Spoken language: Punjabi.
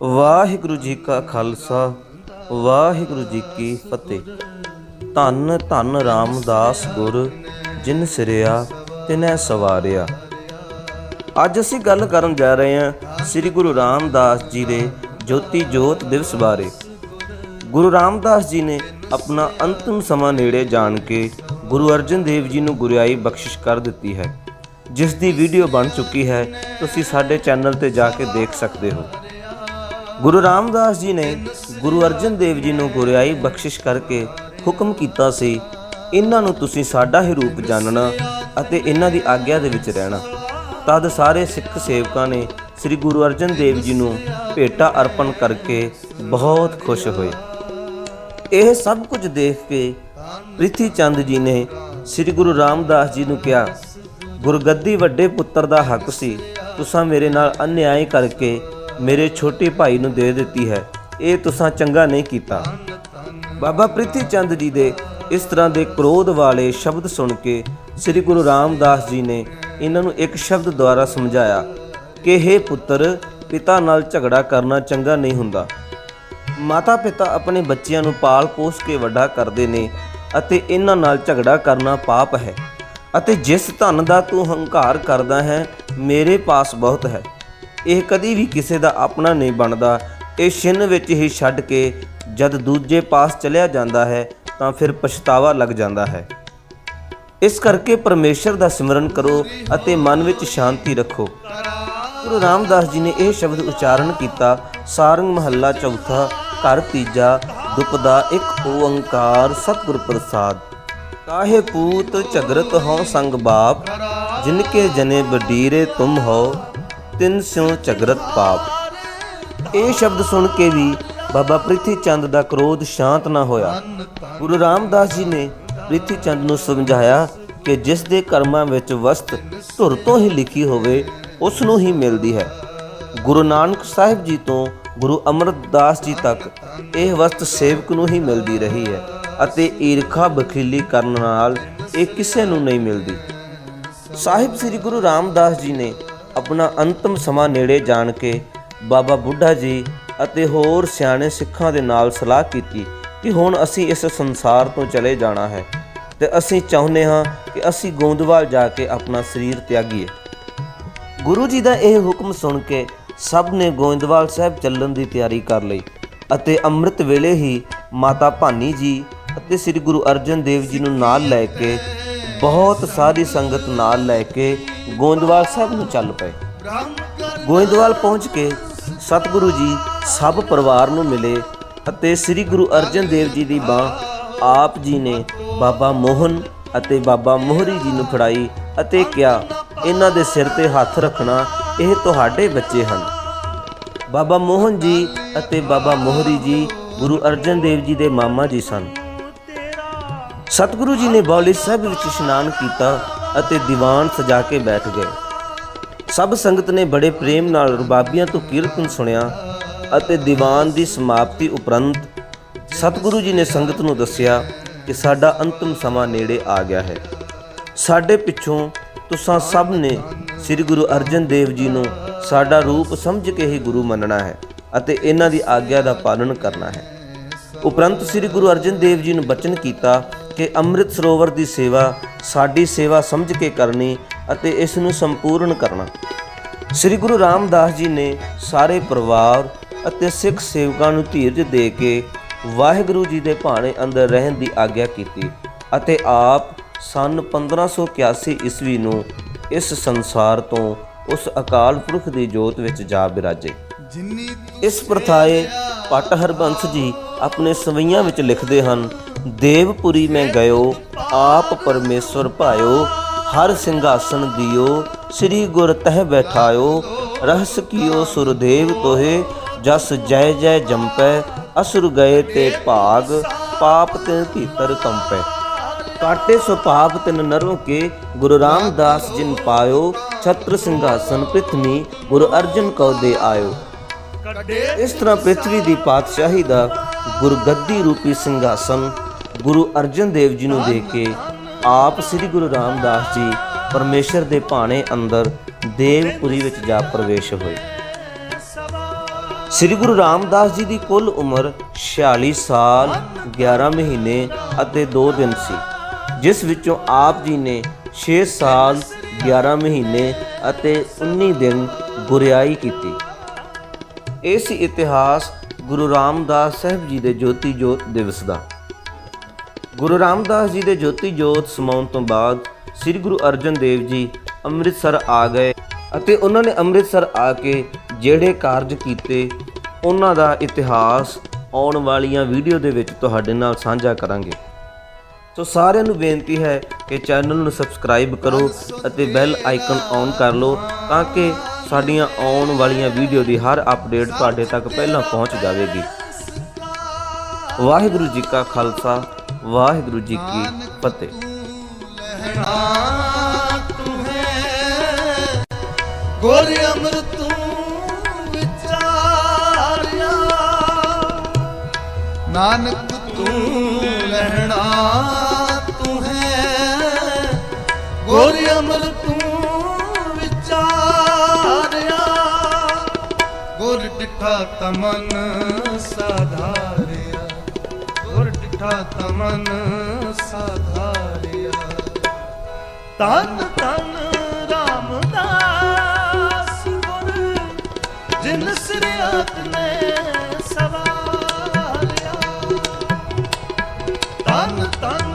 ਵਾਹਿਗੁਰੂ ਜੀ ਕਾ ਖਾਲਸਾ, ਵਾਹਿਗੁਰੂ ਜੀ ਕੀ ਫਤਿਹ। ਧੰਨ ਧੰਨ ਰਾਮਦਾਸ ਗੁਰ, ਜਿਨ ਸਿਰਿਆ, ਤਿਨੈ ਸਵਾਰਿਆ। ਅੱਜ ਅਸੀਂ ਗੱਲ ਕਰਨ ਜਾ ਰਹੇ ਹਾਂ ਸ੍ਰੀ ਗੁਰੂ ਰਾਮਦਾਸ ਜੀ ਦੇ ਜੋਤੀ ਜੋਤ ਦਿਵਸ ਬਾਰੇ। ਗੁਰੂ ਰਾਮਦਾਸ ਜੀ ਨੇ ਆਪਣਾ ਅੰਤਮ ਸਮਾਂ ਨੇੜੇ ਜਾਣ ਕੇ ਗੁਰੂ ਅਰਜਨ ਦੇਵ ਜੀ ਨੂੰ ਗੁਰਿਆਈ ਬਖਸ਼ਿਸ਼ ਕਰ ਦਿੱਤੀ ਹੈ। ਜਿਸ ਦੀ ਵੀਡੀਓ ਬਣ ਚੁੱਕੀ ਹੈ, ਤੁਸੀਂ ਸਾਡੇ ਚੈਨਲ ਤੇ ਜਾ ਕੇ ਦੇਖ ਸਕਦੇ ਹੋ। ਗੁਰੂ ਰਾਮਦਾਸ ਜੀ ਨੇ ਗੁਰੂ ਅਰਜਨ ਦੇਵ ਜੀ ਨੂੰ ਗੁਰਿਆਈ ਬਖਸ਼ਿਸ਼ ਕਰਕੇ ਹੁਕਮ ਕੀਤਾ ਸੀ, ਇਹਨਾਂ ਨੂੰ ਤੁਸੀਂ ਸਾਡਾ ਹੀ ਰੂਪ ਜਾਣਨਾ ਅਤੇ ਇਹਨਾਂ ਦੀ ਆਗਿਆ ਦੇ ਵਿੱਚ ਰਹਿਣਾ। ਤਦ ਸਾਰੇ ਸਿੱਖ ਸੇਵਕਾਂ ਨੇ ਸ੍ਰੀ ਗੁਰੂ ਅਰਜਨ ਦੇਵ ਜੀ ਨੂੰ ਭੇਟਾ ਅਰਪਣ ਕਰਕੇ ਬਹੁਤ ਖੁਸ਼ ਹੋਏ। ਇਹ ਸਭ ਕੁਝ ਦੇਖ ਕੇ ਪ੍ਰਿਥੀ ਚੰਦ ਜੀ ਨੇ ਸ੍ਰੀ ਗੁਰੂ ਰਾਮਦਾਸ ਜੀ ਨੂੰ ਕਿਹਾ, ਗੁਰਗੱਦੀ ਵੱਡੇ ਪੁੱਤਰ ਦਾ ਹੱਕ ਸੀ, ਤੁਸੀਂ ਮੇਰੇ ਨਾਲ ਅਨਿਆਏ ਕਰਕੇ ਮੇਰੇ ਛੋਟੇ ਭਾਈ ਨੂੰ ਦੇ ਦਿੱਤੀ ਹੈ। ਇਹ ਤੁਸੀਂ ਚੰਗਾ ਨਹੀਂ ਕੀਤਾ। ਬਾਬਾ ਪ੍ਰਿਥੀ ਚੰਦ ਜੀ ਦੇ ਇਸ ਤਰ੍ਹਾਂ ਦੇ ਕ੍ਰੋਧ ਵਾਲੇ ਸ਼ਬਦ ਸੁਣ ਕੇ ਸ੍ਰੀ ਗੁਰੂ ਰਾਮਦਾਸ ਜੀ ਨੇ ਇਹਨਾਂ ਨੂੰ ਇੱਕ ਸ਼ਬਦ ਦੁਆਰਾ ਸਮਝਾਇਆ ਕਿ हे ਪੁੱਤਰ, ਪਿਤਾ ਨਾਲ ਝਗੜਾ ਕਰਨਾ ਚੰਗਾ ਨਹੀਂ ਹੁੰਦਾ। ਮਾਤਾ ਪਿਤਾ ਆਪਣੇ ਬੱਚਿਆਂ ਨੂੰ ਪਾਲ ਪੋਸ ਕੇ ਵੱਡਾ ਕਰਦੇ ਨੇ ਅਤੇ ਇਹਨਾਂ ਨਾਲ ਝਗੜਾ ਕਰਨਾ ਪਾਪ ਹੈ। ਅਤੇ ਜਿਸ ਧਨ ਦਾ ਤੂੰ ਹੰਕਾਰ ਕਰਦਾ ਹੈ, ਮੇਰੇ ਪਾਸ ਬਹੁਤ ਹੈ। ਇਹ ਕਦੀ ਵੀ ਕਿਸੇ ਦਾ ਆਪਣਾ ਨਹੀਂ ਬਣਦਾ। ਇਹ ਛਿੰਨ ਵਿੱਚ ਹੀ ਛੱਡ ਕੇ ਜਦ ਦੂਜੇ ਪਾਸ ਚਲਿਆ ਜਾਂਦਾ ਹੈ, ਤਾਂ ਫਿਰ ਪਛਤਾਵਾ ਲੱਗ ਜਾਂਦਾ ਹੈ। ਇਸ ਕਰਕੇ ਪਰਮੇਸ਼ਰ ਦਾ ਸਿਮਰਨ ਕਰੋ ਅਤੇ ਮਨ ਵਿੱਚ ਸ਼ਾਂਤੀ ਰੱਖੋ। ਗੁਰੂ ਰਾਮਦਾਸ ਜੀ ਨੇ ਇਹ ਸ਼ਬਦ ਉਚਾਰਨ ਕੀਤਾ, ਸਾਰੰਗ ਮਹੱਲਾ ਚੌਥਾ, ਘਰ ਤੀਜਾ, ਦੁਪਦਾ ਇੱਕ ਓੰਕਾਰ ਸਤਿਗੁਰ ਪ੍ਰਸਾਦ। ਕਾਹੇ ਪੂਤ ਝਗਰਤ ਹੋ ਸੰਗ ਬਾਪ, ਜਿਨਕੇ ਜਨੇ ਬਡੀਰੇ ਤੁਮ ਹੋ। ਤਿੰਨ ਸਿਉ ਝਗਰਤ ਪਾਪ। ਇਹ ਸ਼ਬਦ ਸੁਣ ਕੇ ਵੀ ਬਾਬਾ ਪ੍ਰਿਥੀ ਚੰਦ ਦਾ ਕ੍ਰੋਧ ਸ਼ਾਂਤ ਨਾ ਹੋਇਆ। ਗੁਰੂ ਰਾਮਦਾਸ ਜੀ ਨੇ ਪ੍ਰਿਥੀ ਚੰਦ ਨੂੰ ਸਮਝਾਇਆ ਕਿ ਜਿਸ ਦੇ ਕਰਮਾਂ ਵਿੱਚ ਵਸਤ ਧੁਰ ਤੋਂ ਹੀ ਲਿਖੀ ਹੋਵੇ, ਉਸ ਨੂੰ ਹੀ ਮਿਲਦੀ ਹੈ। ਗੁਰੂ ਨਾਨਕ ਸਾਹਿਬ ਜੀ ਤੋਂ ਗੁਰੂ ਅਮਰਦਾਸ ਜੀ ਤੱਕ ਇਹ ਵਸਤ ਸੇਵਕ ਨੂੰ ਹੀ ਮਿਲਦੀ ਰਹੀ ਹੈ ਅਤੇ ਈਰਖਾ ਬਖੀਲੀ ਕਰਨ ਨਾਲ ਇਹ ਕਿਸੇ ਨੂੰ ਨਹੀਂ ਮਿਲਦੀ। ਸਾਹਿਬ ਸ੍ਰੀ ਗੁਰੂ ਰਾਮਦਾਸ ਜੀ ਨੇ ਆਪਣਾ ਅੰਤਮ ਸਮਾਂ ਨੇੜੇ ਜਾਣ ਕੇ ਬਾਬਾ ਬੁੱਢਾ ਜੀ ਅਤੇ ਹੋਰ ਸਿਆਣੇ ਸਿੱਖਾਂ ਦੇ ਨਾਲ ਸਲਾਹ ਕੀਤੀ ਕਿ ਹੁਣ ਅਸੀਂ ਇਸ ਸੰਸਾਰ ਤੋਂ ਚਲੇ ਜਾਣਾ ਹੈ ਤੇ ਅਸੀਂ ਚਾਹੁੰਦੇ ਹਾਂ ਕਿ ਅਸੀਂ ਗੋਂਦਵਾਲ ਜਾ ਕੇ ਆਪਣਾ ਸਰੀਰ ਤਿਆਗੀਏ। ਗੁਰੂ ਜੀ ਦਾ ਇਹ ਹੁਕਮ ਸੁਣ ਕੇ ਸਭ ਨੇ ਗੋਇੰਦਵਾਲ ਸਾਹਿਬ ਚੱਲਣ ਦੀ ਤਿਆਰੀ ਕਰ ਲਈ ਅਤੇ ਅੰਮ੍ਰਿਤ ਵੇਲੇ ਹੀ ਮਾਤਾ ਭਾਨੀ ਜੀ ਅਤੇ ਸ੍ਰੀ ਗੁਰੂ ਅਰਜਨ ਦੇਵ ਜੀ ਨੂੰ ਨਾਲ ਲੈ ਕੇ ਬਹੁਤ ਸਾਰੀ ਸੰਗਤ ਨਾਲ ਲੈ ਕੇ ਗੋਇੰਦਵਾਲ ਸਾਹਿਬ ਨੂੰ ਚੱਲ ਪਏ। ਗੋਇੰਦਵਾਲ ਪਹੁੰਚ ਕੇ ਸਤਿਗੁਰੂ ਜੀ ਸਭ ਪਰਿਵਾਰ ਨੂੰ ਮਿਲੇ ਅਤੇ ਸ੍ਰੀ ਗੁਰੂ ਅਰਜਨ ਦੇਵ ਜੀ ਦੀ ਬਾਹ ਆਪ ਜੀ ਨੇ ਬਾਬਾ ਮੋਹਨ ਅਤੇ ਬਾਬਾ ਮੋਹਰੀ ਜੀ ਨੂੰ ਫੜਾਈ ਅਤੇ ਕਿਹਾ, ਇਹਨਾਂ ਦੇ ਸਿਰ ਤੇ ਹੱਥ ਰੱਖਣਾ, ਇਹ ਤੁਹਾਡੇ ਬੱਚੇ ਹਨ। ਬਾਬਾ ਮੋਹਨ ਜੀ ਅਤੇ ਬਾਬਾ ਮੋਹਰੀ ਜੀ ਗੁਰੂ ਅਰਜਨ ਦੇਵ ਜੀ ਦੇ ਮਾਮਾ ਜੀ ਸਨ। ਸਤਿਗੁਰੂ ਜੀ ਨੇ ਬੌਲੀ ਸਾਹਿਬ ਵਿੱਚ ਇਸ਼ਨਾਨ ਕੀਤਾ ਅਤੇ ਦੀਵਾਨ ਸਜਾ ਕੇ ਬੈਠ ਗਏ। ਸਭ ਸੰਗਤ ਨੇ ਬੜੇ ਪ੍ਰੇਮ ਨਾਲ ਰਬਾਬੀਆਂ ਤੋਂ ਕੀਰਤਨ ਸੁਣਿਆ ਅਤੇ ਦੀਵਾਨ ਦੀ ਸਮਾਪਤੀ ਉਪਰੰਤ ਸਤਿਗੁਰੂ ਜੀ ਨੇ ਸੰਗਤ ਨੂੰ ਦੱਸਿਆ ਕਿ ਸਾਡਾ ਅੰਤਮ ਸਮਾਂ ਨੇੜੇ ਆ ਗਿਆ ਹੈ। ਸਾਡੇ ਪਿੱਛੋਂ ਤੁਸੀਂ ਸਭ ਨੇ ਸ੍ਰੀ ਗੁਰੂ ਅਰਜਨ ਦੇਵ ਜੀ ਨੂੰ ਸਾਡਾ ਰੂਪ ਸਮਝ ਕੇ ਹੀ ਗੁਰੂ ਮੰਨਣਾ ਹੈ ਅਤੇ ਇਹਨਾਂ ਦੀ ਆਗਿਆ ਦਾ ਪਾਲਣ ਕਰਨਾ ਹੈ। ਉਪਰੰਤ ਸ੍ਰੀ ਗੁਰੂ ਅਰਜਨ ਦੇਵ ਜੀ ਨੂੰ ਬਚਨ ਕੀਤਾ ਕਿ ਅੰਮ੍ਰਿਤ ਸਰੋਵਰ ਦੀ ਸੇਵਾ ਸਾਡੀ ਸੇਵਾ ਸਮਝ ਕੇ ਕਰਨੀ ਅਤੇ ਇਸ ਨੂੰ ਸੰਪੂਰਨ ਕਰਨਾ। ਸ੍ਰੀ ਗੁਰੂ ਰਾਮਦਾਸ ਜੀ ਨੇ ਸਾਰੇ ਪਰਿਵਾਰ ਅਤੇ ਸਿੱਖ ਸੇਵਕਾਂ ਨੂੰ ਧੀਰਜ ਦੇ ਕੇ ਵਾਹਿਗੁਰੂ ਜੀ ਦੇ ਭਾਣੇ ਅੰਦਰ ਰਹਿਣ ਦੀ ਆਗਿਆ ਕੀਤੀ ਅਤੇ ਆਪ ਸਨ 1581 ਈਸਵੀ ਨੂੰ ਇਸ ਸੰਸਾਰ ਤੋਂ ਉਸ ਅਕਾਲ ਪੁਰਖ ਦੀ ਜੋਤ ਵਿੱਚ ਜਾ ਬਿਰਾਜੇ। ਇਸ ਪ੍ਰਥਾਏ ਪਟ ਹਰਬੰਸ ਜੀ ਆਪਣੇ ਸਵਈਆਂ ਵਿੱਚ ਲਿਖਦੇ ਹਨ ਦੇਵਪੁਰੀ ਮੈਂ ਗਇਓ, ਆਪ ਪਰਮੇਸ਼ਵਰ ਭਾਇਓ, ਹਰ ਸਿੰਘਾਸਨ ਦਿਓ, ਸ੍ਰੀ ਗੁਰ ਤਹਿ ਬੈਠਾਇਓ, ਰਹਸ ਕੀਓ ਸੁਰਦੇਵ ਤੋਹੇ, ਜਸ ਜੈ ਜੈ ਜੰਪੈ, ਅਸੁਰ ਗਏ ਤੇ ਭਾਗ, ਪਾਪ ਤੇ ਭੀਤਰ ਕੰਪੈ। ਕਾਟੇ ਸੁਭਾਵ ਤਿਨ ਨਰੋਂ ਕੇ, ਗੁਰੂ ਰਾਮਦਾਸ ਜਿਨ ਪਾਇਓ, ਛਤਰ ਸਿੰਘਾਸਨ ਪ੍ਰਿਥਵੀ ਗੁਰੂ ਅਰਜਨ ਕਉ ਦੇ ਆਇਓ। ਇਸ ਤਰ੍ਹਾਂ ਪ੍ਰਿਥਵੀ ਦੀ ਪਾਤਸ਼ਾਹੀ ਦਾ ਗੁਰਗੱਦੀ ਰੂਪੀ ਸਿੰਘਾਸਨ ਗੁਰੂ ਅਰਜਨ ਦੇਵ ਜੀ ਨੂੰ ਦੇਖ ਕੇ ਆਪ ਸ੍ਰੀ ਗੁਰੂ ਰਾਮਦਾਸ ਜੀ ਪਰਮੇਸ਼ਰ ਦੇ ਭਾਣੇ ਅੰਦਰ ਦੇਵਪੁਰੀ ਵਿੱਚ ਜਾ ਪ੍ਰਵੇਸ਼ ਹੋਏ। ਸ੍ਰੀ ਗੁਰੂ ਰਾਮਦਾਸ ਜੀ ਦੀ ਕੁੱਲ ਉਮਰ 46 ਸਾਲ 11 ਮਹੀਨੇ ਅਤੇ 2 ਦਿਨ ਸੀ, ਜਿਸ ਵਿੱਚੋਂ ਆਪ ਜੀ ਨੇ 6 ਸਾਲ 11 ਮਹੀਨੇ ਅਤੇ 19 ਦਿਨ ਗੁਰਿਆਈ ਕੀਤੀ। ਇਹ ਸੀ ਇਤਿਹਾਸ ਗੁਰੂ ਰਾਮਦਾਸ ਸਾਹਿਬ ਜੀ ਦੇ ਜੋਤੀ ਜੋਤ ਦਿਵਸ ਦਾ। ਗੁਰੂ ਰਾਮਦਾਸ ਜੀ ਦੇ ਜੋਤੀ ਜੋਤ ਸਮਾਉਣ ਤੋਂ ਬਾਅਦ ਸ੍ਰੀ ਗੁਰੂ ਅਰਜਨ ਦੇਵ ਜੀ ਅੰਮ੍ਰਿਤਸਰ ਆ ਗਏ ਅਤੇ ਉਹਨਾਂ ਨੇ ਅੰਮ੍ਰਿਤਸਰ ਆ ਕੇ ਜਿਹੜੇ ਕਾਰਜ ਕੀਤੇ, ਉਹਨਾਂ ਦਾ ਇਤਿਹਾਸ ਆਉਣ ਵਾਲੀਆਂ ਵੀਡੀਓ ਦੇ ਵਿੱਚ ਤੁਹਾਡੇ ਨਾਲ ਸਾਂਝਾ ਕਰਾਂਗੇ। ਸੋ ਸਾਰਿਆਂ ਨੂੰ ਬੇਨਤੀ ਹੈ ਕਿ ਚੈਨਲ ਨੂੰ ਸਬਸਕ੍ਰਾਈਬ ਕਰੋ ਅਤੇ ਬੈਲ ਆਈਕਨ ਔਨ ਕਰ ਲਓ ਤਾਂ ਕਿ ਸਾਡੀਆਂ ਆਉਣ ਵਾਲੀਆਂ ਵੀਡੀਓ ਦੀ ਹਰ ਅਪਡੇਟ ਤੁਹਾਡੇ ਤੱਕ ਪਹਿਲਾਂ ਪਹੁੰਚ ਜਾਵੇਗੀ। ਵਾਹਿਗੁਰੂ ਜੀ ਕਾ ਖਾਲਸਾ ਵਾਹਿਗੁਰੂ ਜੀ ਕੀ ਫਤਿਹ। ਲਹਿਣਾ ਤੂੰ ਹੈ। ਗੁਰ ਅੰਮ੍ਰਿਤ ਤੂੰ ਵਿਚਾਰਿਆ। ਨਾਨਕ ਤੂੰ ਲਹਿਣਾ ਤੂੰ ਹੈ। ਗੁਰ ਅੰਮ੍ਰਿਤ ਤੂੰ ਵਿਚਾਰਿਆ। ਗੁਰ ਡਿਠਾ ਤਮਨ ਸਾਧਾਰਿਆ ਗੁਰ ਡਿਠਾ ਤਮਨ ਸਾਧਾਰਿਆ। ਤਨ ਤਨ ਰਾਮਦਾਸ ਗੁਰ ਜਿਨ ਸਿਰਿਆਤ ਨੇ ਸਵਾਰਿਆ। ਤਨ ਤਨ